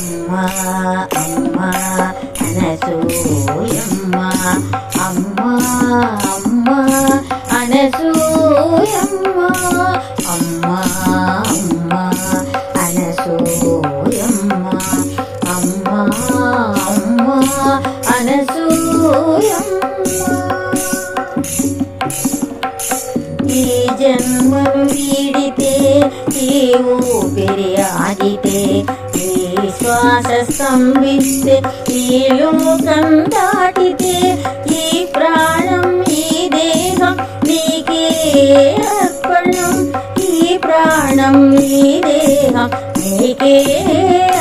అమ్మ అమ్మ అనసూయమ్మ అమ్మ అమ్మ అనసూయమ్మ అమ్మ అమ్మ అనసూయమ్మ అమ్మ అమ్మ అనసూయమ్మ ఈ జన్మను వీడితే ఈ ఊపిరి ఆగితే శ్వాస స్తంభిస్తే ఈ లోకం దాటితే ఈ ప్రాణం ఈ దేహం నీకే అర్పణం. ఈ ప్రాణం ఈ దేహం నీకే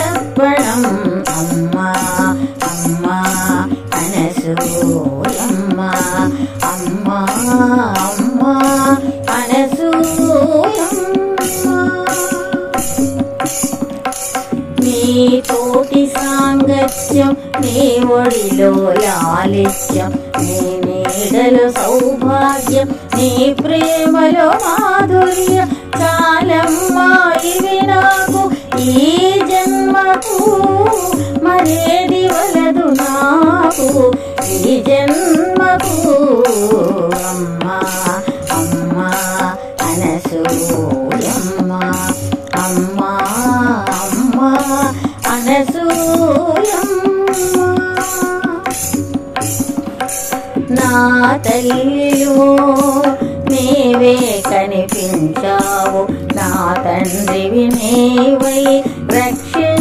అర్పణం. నీ తోటి సాంగత్యం నీ ఒడిలో లాలిత్యం నీ నీడలో సౌభాగ్యం నీ ప్రేమలో మాధుర్యం చాలమ్మా ఇవి నాకు ఈ జన్మకు మరేది వలదు నాకు ఈ జన్మకు అమ్మా అమ్మా అనసూయమ్మ నా తల్లిలో నీవే కనిపించావు. నా తండ్రివి నీవై రక్షించావు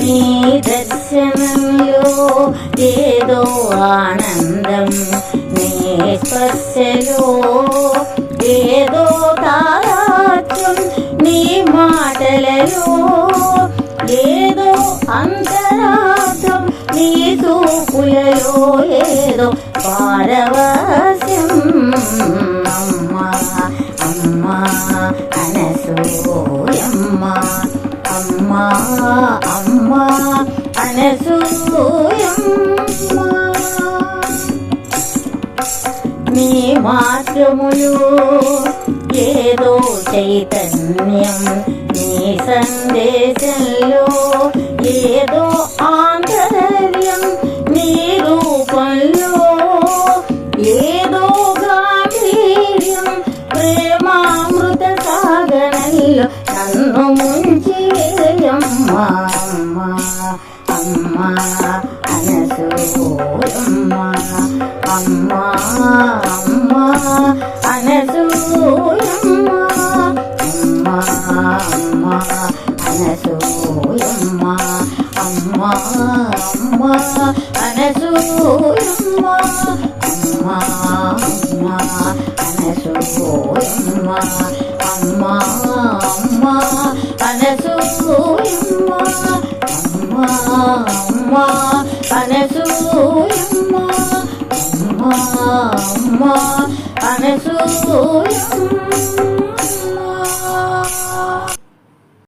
നീ ദർശനമയോ ഏതോ ആനന്ദം നീ സ്പർശലോ ഏതോ താരാറ്റും നീ മാടലയോ ഏതോ അന്തരാറ്റും നീ തൂക്കുലയോ ഏതോ പാരവാസ്യം అనసూయమ్మ నీ మాత్రములు ఏదో చైతన్యం నీ సందేశంలో ఏదో ఆంతర్యం నీ రూపంలో ఏదో గాంధీర్యం ప్రేమామృత సాగరంలో నన్ను ముంచి వేయమ్మా అమ్మా అమ్మా అనసూయమ్మ అమ్మా అమ్మా అనసూయమ్మ అమ్మా అమ్మా అనసూయమ్మ అమ్మా అమ్మా అనసూయమ్మ అమ్మా అమ్మా అనసూయమ్మ అమ్మా అమ్మా అనసూయమ్మ అమ్మా అమ్మా అనసూయమ్మ